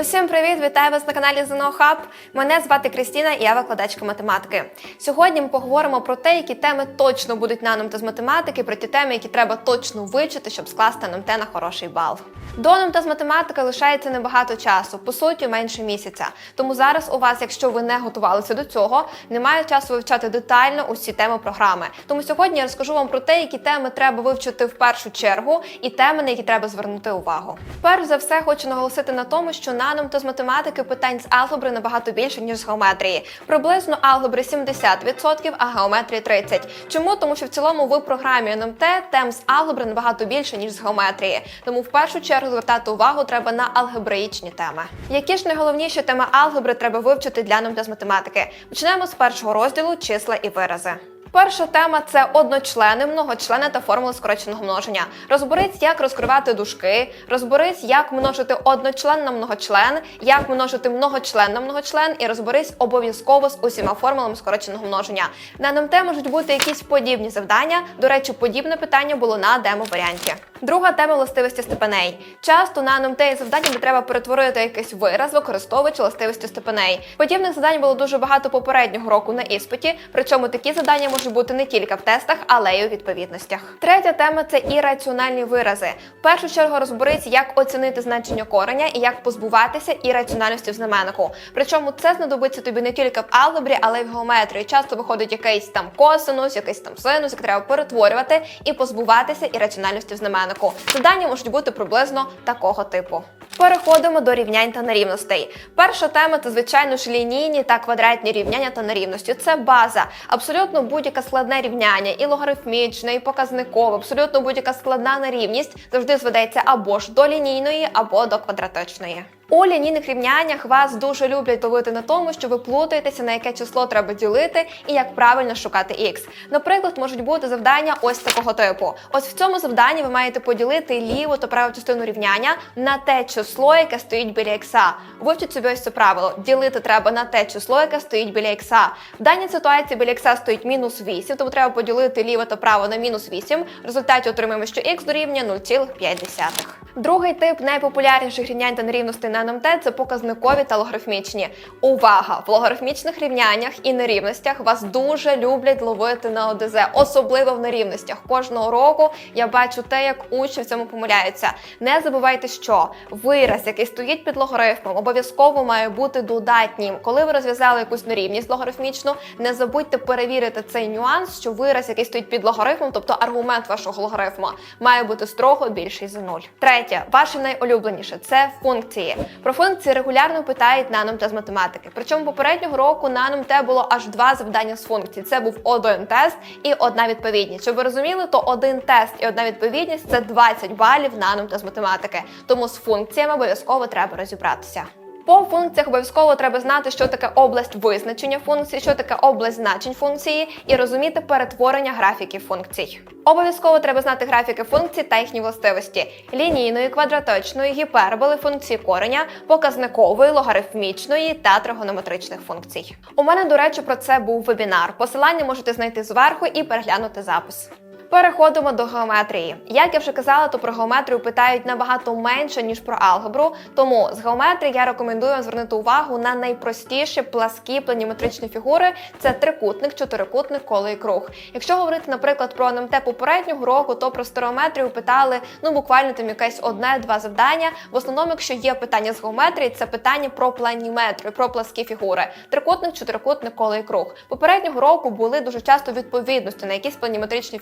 Усім привіт! Вітаю вас на каналі ЗНО Хаб. Мене звати Крістіна і я викладачка математики. Сьогодні ми поговоримо про те, які теми точно будуть на НМТ з математики, про ті теми, які треба точно вивчити, щоб скласти НМТ на хороший бал. До НМТ з математики лишається небагато часу, по суті, менше місяця. Тому зараз у вас, якщо ви не готувалися до цього, немає часу вивчати детально усі теми програми. Тому сьогодні я розкажу вам про те, які теми треба вивчити в першу чергу, і теми, на які треба звернути увагу. Перш за все, хочу наголосити на тому, що на НМТ з математики питань з алгебри набагато більше, ніж з геометрії. Приблизно алгебри 70%, а геометрії 30%. Чому? Тому що в цілому в програмі НМТ тем з алгебри набагато більше, ніж з геометрії. Тому в першу чергу звертати увагу треба на алгебраїчні теми. Які ж найголовніші теми алгебри треба вивчити для НМТ з математики? Почнемо з першого розділу числа і вирази. Перша тема це одночлени, многочлени та формули скороченого множення. Розберись, як розкривати дужки, розберись, як множити одночлен на многочлен, як множити многочлен на многочлен, і розберись обов'язково з усіма формулами скороченого множення. На НМТ можуть бути якісь подібні завдання. До речі, подібне питання було на демо-варіанті. Друга тема властивості степеней. Часто на НМТ є завдання, де треба перетворити якийсь вираз, використовуючи властивості степеней. Подібних завдань було дуже багато попереднього року на іспиті. Причому такі завдання можуть бути не тільки в тестах, але й у відповідностях. Третя тема це ірраціональні вирази. В першу чергу розберись, як оцінити значення кореня і як позбуватися ірраціональності в знаменнику. Причому це знадобиться тобі не тільки в алгебрі, але й в геометрії. Часто виходить якийсь там косинус, якийсь там синус, як треба перетворювати і позбуватися ірраціональності в знаменнику. Завдання можуть бути приблизно такого типу. Переходимо до рівнянь та нерівностей. Перша тема це звичайно ж лінійні та квадратні рівняння та нерівності. Це база. Абсолютно будь-яке складне рівняння, і логарифмічне, і показникове, абсолютно будь-яка складна нерівність завжди зведеться або ж до лінійної, або до квадратичної. У лінійних рівняннях вас дуже люблять ловити на тому, що ви плутаєтеся, на яке число треба ділити і як правильно шукати х. Наприклад, можуть бути завдання ось такого типу. Ось в цьому завданні ви маєте поділити ліву та праву частину рівняння на те число, яке стоїть біля х. Вивчіть собі ось це правило. Ділити треба на те число, яке стоїть біля х. В даній ситуації біля х стоїть мінус 8, тому треба поділити ліве та право на мінус 8. В результаті отримаємо, що х дорівнює 0,5. Другий тип найпопулярніших рівнянь та нерівностей на НМТ це показникові та логарифмічні. Увага! В логарифмічних рівняннях і нерівностях вас дуже люблять ловити на ОДЗ, особливо в нерівностях. Кожного року я бачу те, як учні в цьому помиляються. Не забувайте, що вираз, який стоїть під логарифмом, обов'язково має бути додатнім. Коли ви розв'язали якусь нерівність логарифмічну, не забудьте перевірити цей нюанс, що вираз, який стоїть під логарифмом, тобто аргумент вашого логарифму, має бути строго більший за нуль. Третє, ваше найулюбленіше це функції. Про функції регулярно питають на НМТ з математики. Причому попереднього року на НМТ було аж два завдання з функцій. Це був один тест і одна відповідність. Щоб ви розуміли, то один тест і одна відповідність це 20 балів на НМТ з математики. Тому з функціями обов'язково треба розібратися. По функціях обов'язково треба знати, що таке область визначення функції, що таке область значень функції, і розуміти перетворення графіків функцій. Обов'язково треба знати графіки функцій та їхні властивості: лінійної, квадратичної, гіперболи, функції кореня, показникової, логарифмічної та тригонометричних функцій. У мене, до речі, про це був вебінар. Посилання можете знайти зверху і переглянути запис. Переходимо до геометрії. Як я вже казала, то про геометрію питають набагато менше ніж про алгебру. Тому з геометрії я рекомендую вам звернути увагу на найпростіші пласкі планіметричні фігури: це трикутник, чотирикутник, коло і круг. Якщо говорити, наприклад, про НМТ попереднього року, то про стереометрію питали ну буквально там якесь одне-два завдання. В основному, якщо є питання з геометрії, це питання про планіметрію, про пласкі фігури. Трикутник, чотирикутник, коло і круг. Попереднього року були дуже часто відповідності на якісь планіметричні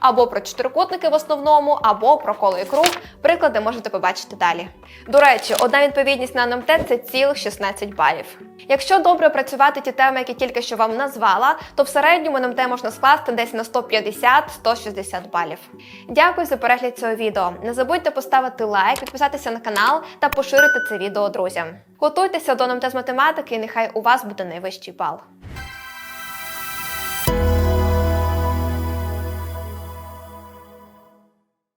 або про чотирикутники в основному, або про коло і круг. Приклади можете побачити далі. До речі, одна відповідність на НМТ це цілих 16 балів. Якщо добре працювати ті теми, які тільки що вам назвала, то в середньому НМТ можна скласти десь на 150-160 балів. Дякую за перегляд цього відео. Не забудьте поставити лайк, підписатися на канал та поширити це відео друзям. Готуйтеся до НМТ з математики, і нехай у вас буде найвищий бал.